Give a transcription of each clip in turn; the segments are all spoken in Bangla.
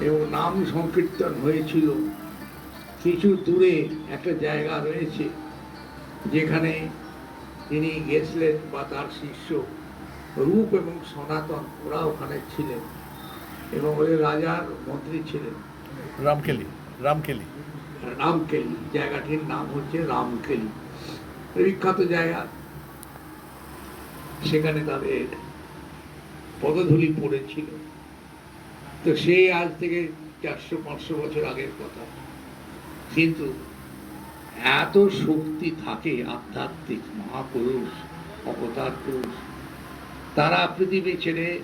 এবং নাম সংকীর্তন হয়েছিল। কিছু দূরে একটা জায়গা রয়েছে যেখানে তিনি গেছিলেন বা তার শিষ্য রূপ এবং সনাতন ওরা ওখানে ছিলেন এবং ওদের রাজার মন্ত্রী ছিলেন। রামকেলি রামকেলি। রামকেলি জায়গাটির নাম হচ্ছে রামকেলি। বিখ্যাত জায়গা। সেখানে তাদের পদধূলি পড়েছিল। তো সেই আজ থেকে চারশো, পাঁচশো বছর আগের কথা। কিন্তু এত শক্তি থাকে আধ্যাত্মিক মহাপুরুষ, অবতার পুরুষ, তারা পৃথিবী ছেড়ে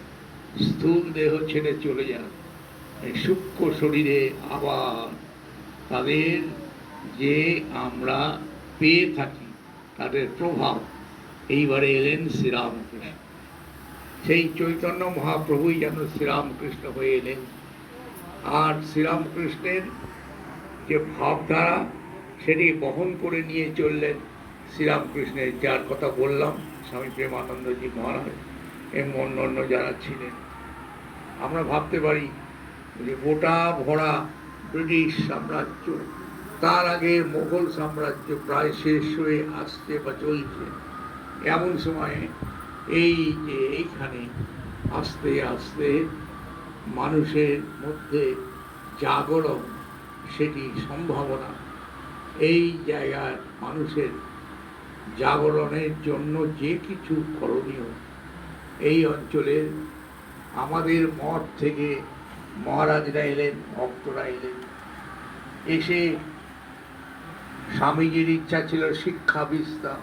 স্থূল দেহ ছেড়ে চলে যান। সূক্ষ্ম শরীরে আবার তাদের যে আমরা পেয়ে থাকি, তাদের প্রভাব। এইবারে এলেন শ্রীরামকৃষ্ণ। সেই চৈতন্য মহাপ্রভুই যেন শ্রীরামকৃষ্ণ হয়ে এলেন। আর শ্রীরামকৃষ্ণের যে ভাবধারা, সেটি বহন করে নিয়ে চললেন শ্রীরামকৃষ্ণের, যার কথা বললাম, স্বামী প্রেমানন্দজি মহারাজ এবং অন্য অন্য যারা ছিলেন। আমরা ভাবতে পারি যে গোটা ভরা ব্রিটিশ সাম্রাজ্য, তার আগে মোগল সাম্রাজ্য প্রায় শেষ হয়ে আসছে বা চলছে। এমন সময়ে এই যে এইখানে আস্তে আস্তে মানুষের মধ্যে জাগরণ, সেটি সম্ভাবনা। এই জায়গার মানুষের জাগরণের জন্য যে কিছু করণীয়, এই অঞ্চলের আমাদের মঠ থেকে মহারাজরা এলেন, ভক্তরা এলেন। এসে স্বামীজির ইচ্ছা ছিল শিক্ষা বিস্তার।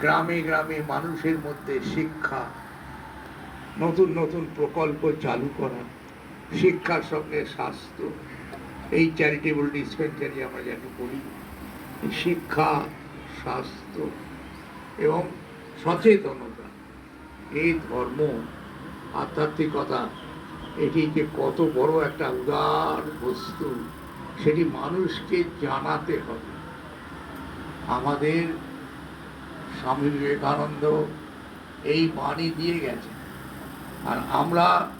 গ্রামে গ্রামে মানুষের মধ্যে শিক্ষা, নতুন নতুন প্রকল্প চালু করা, শিক্ষার সঙ্গে স্বাস্থ্য, এই চ্যারিটেবল ডিসপেন্সারি আমরা যেন করি। শিক্ষা, স্বাস্থ্য এবং সচেতনতা এই ধর্ম, আধ্যাত্মিকতা, এটি যে কত বড় একটা উদার বস্তু, সেটি মানুষকে জানাতে হবে। আমাদের স্বামী বিবেকানন্দ এই বাণী দিয়ে গেছে। আর আমরা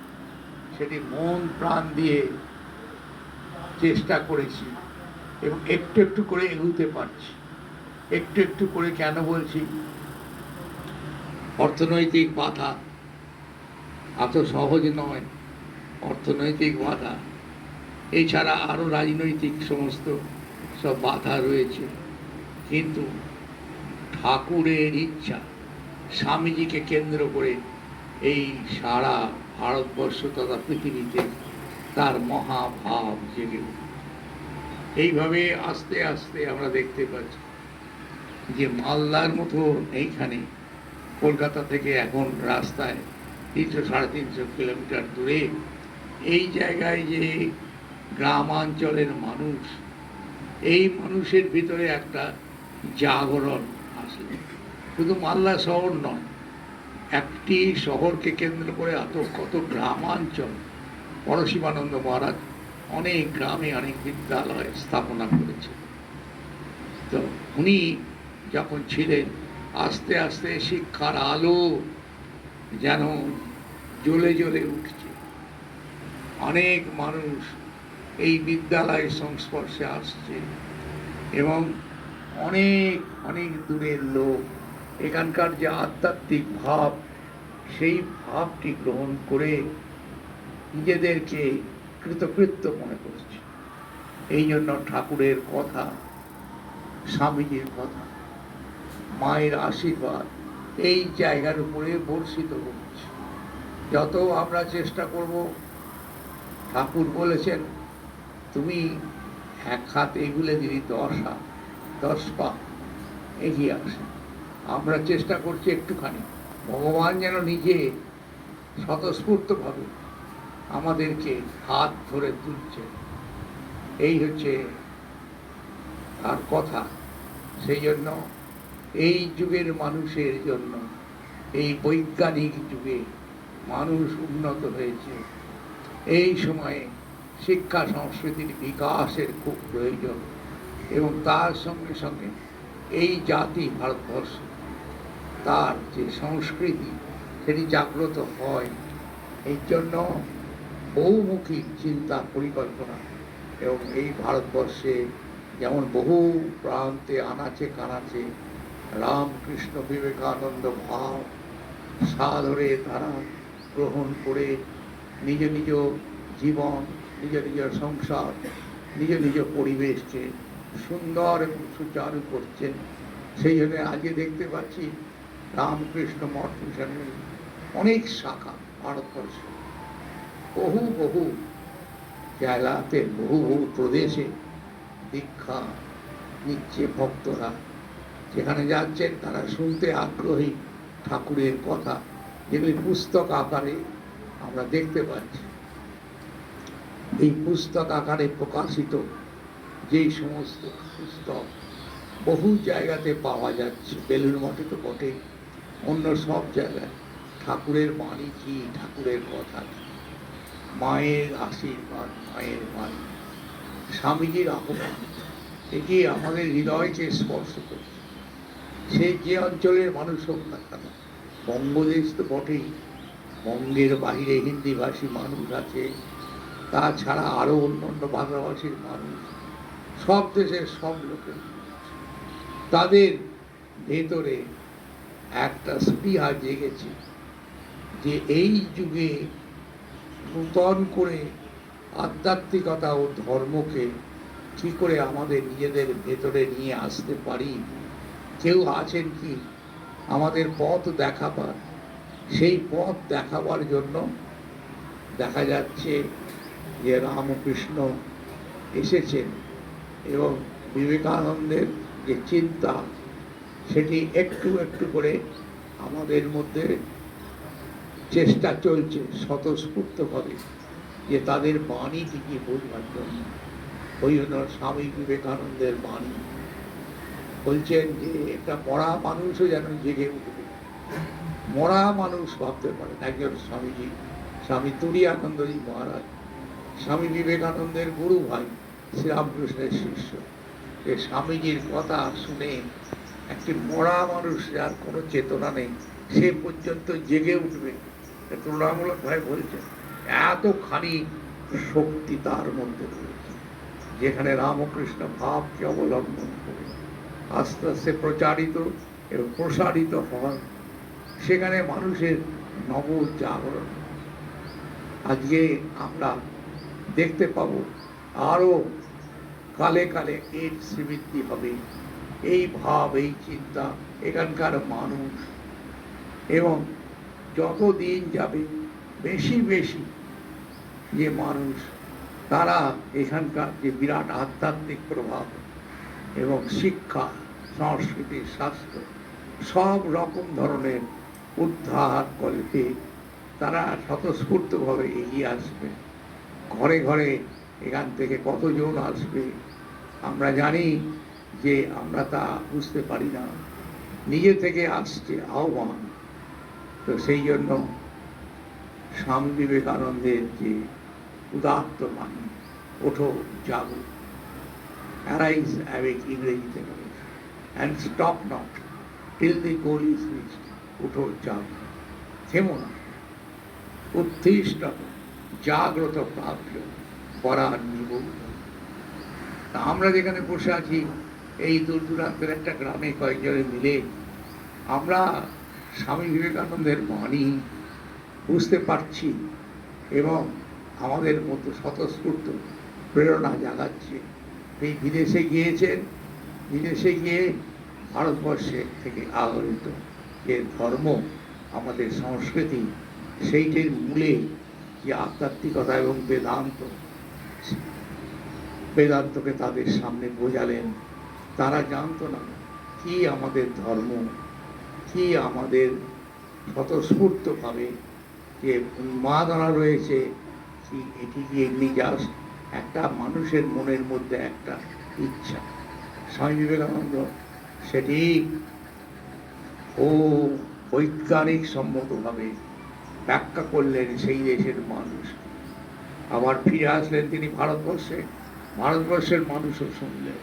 সেটি মন প্রাণ দিয়ে চেষ্টা করেছি এবং একটু একটু করে এগুতে পারছি। একটু একটু করে কেন বলছি? অর্থনৈতিক বাধা এত সহজ নয়। অর্থনৈতিক বাধা, এছাড়া আরও রাজনৈতিক সমস্ত সব বাধা রয়েছে। কিন্তু ঠাকুরের ইচ্ছা স্বামীজিকে কেন্দ্র করে এই সারা ভারতবর্ষ তথা পৃথিবীতে তার মহাভাব জেগে। এইভাবে আস্তে আস্তে আমরা দেখতে পাচ্ছি যে মালদার মতো এইখানে কলকাতা থেকে এখন রাস্তায় তিনশো সাড়ে তিনশো কিলোমিটার দূরে এই জায়গায় যে গ্রামাঞ্চলের মানুষ, এই মানুষের ভিতরে একটা জাগরণ আসে। শুধু মালদা শহর নয়, একটি শহরকে কেন্দ্র করে এত কত গ্রামাঞ্চল। পরশিবানন্দ মহারাজ অনেক গ্রামে অনেক বিদ্যালয় স্থাপনা করেছে তো উনি যখন ছিলেন, আস্তে আস্তে শিক্ষার আলো যেন জ্বলে জ্বলে উঠছে। অনেক মানুষ এই বিদ্যালয়ের সংস্পর্শে আসছে এবং অনেক অনেক দূরের লোক। এখানকার যে আধ্যাত্মিক ভাব, সেই ভাবটি গ্রহণ করে নিজেদেরকে কৃতকৃত্য মনে করছে। এই জন্য ঠাকুরের কথা, স্বামীজির কথা, মায়ের আশীর্বাদ, এই জায়গার উপরে বর্ষিত হচ্ছে। যত আমরা চেষ্টা করব, ঠাকুর বলেছেন, তুমি এক হাত এগুলে দিলি দশ হাত দশ পা এগিয়ে আসে। আমরা চেষ্টা করছি একটুখানি। ভগবান যেন নিজে স্বতঃস্ফূর্তভাবে আমাদেরকে হাত ধরে তুলছে। এই হচ্ছে তার কথা। সেই জন্য এই যুগের মানুষের জন্য, এই বৈজ্ঞানিক যুগে মানুষ উন্নত হয়েছে। এই সময়ে শিক্ষা সংস্কৃতির বিকাশের খুব প্রয়োজন। এবং তার সঙ্গে সঙ্গে এই জাতি, ভারতবর্ষ, তার যে সংস্কৃতি, সেটি জাগ্রত হয়। এই জন্য বহুমুখী চিন্তা, পরিকল্পনা এবং এই ভারতবর্ষে যেমন বহু প্রান্তে আনাচে কানাচে রামকৃষ্ণ বিবেকানন্দ ভাব সাদরে তারা গ্রহণ করে নিজ নিজ জীবন, নিজ নিজ সংসার, নিজ নিজ পরিবেশকে সুন্দর এবং সুচারু করছেন। সেই জন্য আজকে দেখতে পাচ্ছি রামকৃষ্ণ মঠ মিশনের অনেক শাখা ভারতবর্ষে। বহু বহু জায়গাতে বহু বহু প্রদেশে দীক্ষা নিচ্ছে ভক্তরা। যেখানে যাচ্ছেন তারা শুনতে আগ্রহী ঠাকুরের কথা, যেগুলি পুস্তক আকারে আমরা দেখতে পাচ্ছি। এই পুস্তক আকারে প্রকাশিত যেই সমস্ত পুস্তক বহু জায়গাতে পাওয়া যাচ্ছে। বেলুর মঠে তো বটে অন্য সব জায়গায় ঠাকুরের বাণী কি? ঠাকুরের কথা কি? মায়ের আশীর্বাদ, মায়ের বাণী। স্বামীজির আহ্বান এটি আমাদের হৃদয়কে স্পর্শ করছে। সে যে অঞ্চলের মানুষ হোক না কেন, বঙ্গদেশ তো বটেই। বঙ্গের বাইরে হিন্দিভাষী মানুষ আছে। তাছাড়া আরও অন্য অন্য ভাষাভাষীর মানুষ সব দেশের সব লোকের তাদের ভেতরে একটা স্পৃহা জেগেছে যে এই যুগে নূতন করে আধ্যাত্মিকতা ও ধর্মকে কি করে আমাদের নিজেদের ভেতরে নিয়ে আসতে পারি? কেউ আছেন কি? আমাদের পথ দেখাবার। সেই পথ দেখাবার জন্য দেখা যাচ্ছে যে রামকৃষ্ণ এসেছেন। এবং বিবেকানন্দের যে চিন্তা, সেটি একটু একটু করে আমাদের মধ্যে চেষ্টা চলছে স্বতঃস্ফূর্তভাবে যে তাদের বাণী কি বোঝবার জন্য। ওই জন্য স্বামী বিবেকানন্দের বাণী। বলছেন যে, একটা মরা মানুষও যেন জেগে উঠবে। মরা মানুষ ভাবতে পারেন, একজন স্বামীজি, স্বামী তুরিয়ানন্দজি মহারাজ, স্বামী বিবেকানন্দের গুরু ভাই। শ্রীরামকৃষ্ণের শিষ্য। যে স্বামীজির কথা শুনে একটি মরা মানুষ যার কোনো চেতনা নেই, সে পর্যন্ত জেগে উঠবে। এটা তুলনামূলক ভাই বলছেন, এতখানি শক্তি তার মধ্যে রয়েছে, যেখানে রামকৃষ্ণ ভাবকে অবলম্বন করে আস্তে আস্তে প্রচারিত এবং প্রসারিত হয় সেখানে মানুষের নব জাগরণ। আজকে আমরা দেখতে পাবো আরও কালে কালে এর শ্রীবৃদ্ধি হবে। এই ভাব, এই চিন্তা এখানকার মানুষ। এবং যত দিন যাবে, বেশি বেশি যে মানুষ, তারা এখানকার যে বিরাট আধ্যাত্মিক প্রভাব এবং শিক্ষা, সংস্কৃতি, স্বাস্থ্য, সব রকম ধরনের উদ্ধার কল্পে তারা স্বতঃস্ফূর্তভাবে এগিয়ে আসবে। ঘরে ঘরে এখান থেকে কতজন আসবে? আমরা জানি যে আমরা তা বুঝতে পারি না। নিজে থেকে আসছে আহ্বান। তো সেই জন্য স্বামী বিবেকানন্দের যে উদাত্ত বাণী, ওঠো, জাগো। অ্যারাইজ অ্যাওয়েক ইংরেজিতে and stop not till the goal is উঠো জাগো। থেমো না। উত্তিষ্ট জাগ্রত প্রাপ্য নিবোধ তা আমরা যেখানে বসে আছি, এই দূর দূরান্তের একটা গ্রামে কয়েকজনে মিলে আমরা স্বামী বিবেকানন্দের বাণী বুঝতে পারছি এবং আমাদের মতো স্বতঃস্ফূর্ত প্রেরণা জাগাচ্ছে। এই বিদেশে গিয়েছেন বিদেশে গিয়ে ভারতবর্ষে থেকে আগরিত যে ধর্ম আমাদের সংস্কৃতি, সেইটির মূলে যে আধ্যাত্মিকতা এবং বেদান্ত বেদান্তকে তাদের সামনে বোঝালেন। তারা জানতো না কি আমাদের ধর্ম, কি আমাদের স্বতঃস্ফূর্তভাবে যে মা উন্মাদনা রয়েছে, কি এটি কি এমনি জাস্ট একটা মানুষের মনের মধ্যে একটা ইচ্ছা। স্বামী বিবেকানন্দ সেটি ও বৈজ্ঞানিক সম্মতভাবে ব্যাখ্যা করলেন সেই দেশের মানুষ। আবার ফিরে আসলেন তিনি ভারতবর্ষে। ভারতবর্ষের মানুষও শুনলেন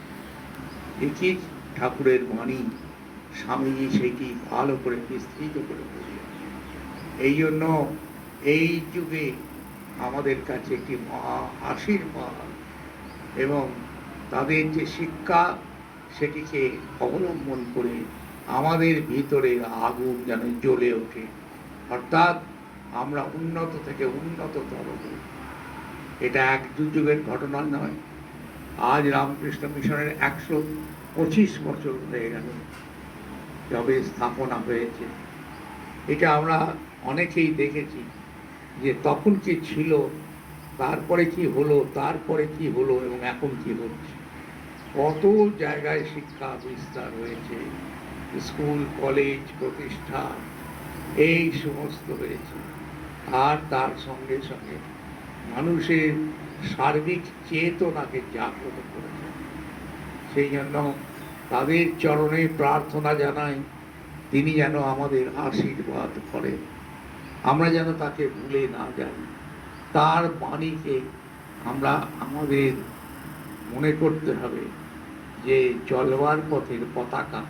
একই ঠাকুরের বাণী স্বামীজি সেটি ভালো করে বিস্তৃত করে বললেন এই জন্য এই যুগে আমাদের কাছে একটি মহা আশীর্বাদ এবং তাদের যে শিক্ষা, সেটিকে অবলম্বন করে আমাদের ভিতরে আগুন যেন জ্বলে ওঠে। অর্থাৎ আমরা উন্নত থেকে উন্নততর এটা এক যুগের ঘটনা নয় আজ রামকৃষ্ণ মিশনের একশো পঁচিশ বছর হয়ে গেল, যবে স্থাপনা হয়েছে। এটা আমরা অনেকেই দেখেছি যে তখন কি ছিল, তারপরে কি হলো, তারপরে কি হলো এবং এখন কি হচ্ছে। কত জায়গায় শিক্ষা বিস্তার হয়েছে, স্কুল, কলেজ প্রতিষ্ঠা এই সমস্ত হয়েছে। আর তার সঙ্গে সঙ্গে মানুষের সার্বিক চেতনাকে জাগ্রত করেছে। সেই জন্য তাদের চরণে প্রার্থনা জানাই তিনি যেন আমাদের আশীর্বাদ করেন। আমরা যেন তাকে ভুলে না যাই। তার বাণীকে আমরা আমাদের মনে করতে হবে যে চলবার পথের পতাকা,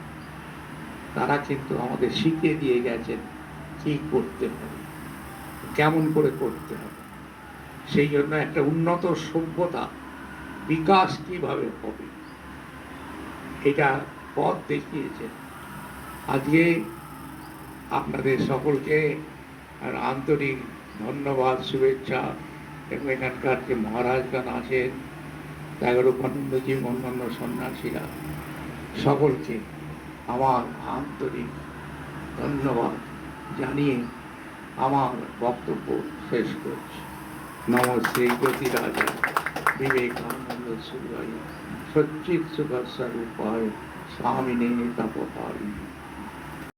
তারা কিন্তু আমাদের শিখিয়ে দিয়ে গেছেন কি করতে হবে, কেমন করে করতে হবে। সেই জন্য একটা উন্নত সভ্যতা বিকাশ কীভাবে হবে? এটা পথ দেখিয়েছেন। আজকে আপনাদের সকলকে আর আন্তরিক ধন্যবাদ, শুভেচ্ছা এবং এখানকার যে মহারাজগণ আছেন, ত্যাগরূপানন্দজি অন্যান্য সন্ন্যাসীরা, সকলকে আমার আন্তরিক ধন্যবাদ জানিয়ে আমার বক্তব্য শেষ করছি। नमो श्री गति राजा विवेकानंद सच्चित सुख स्वरूपाय स्वामिने तपोपाई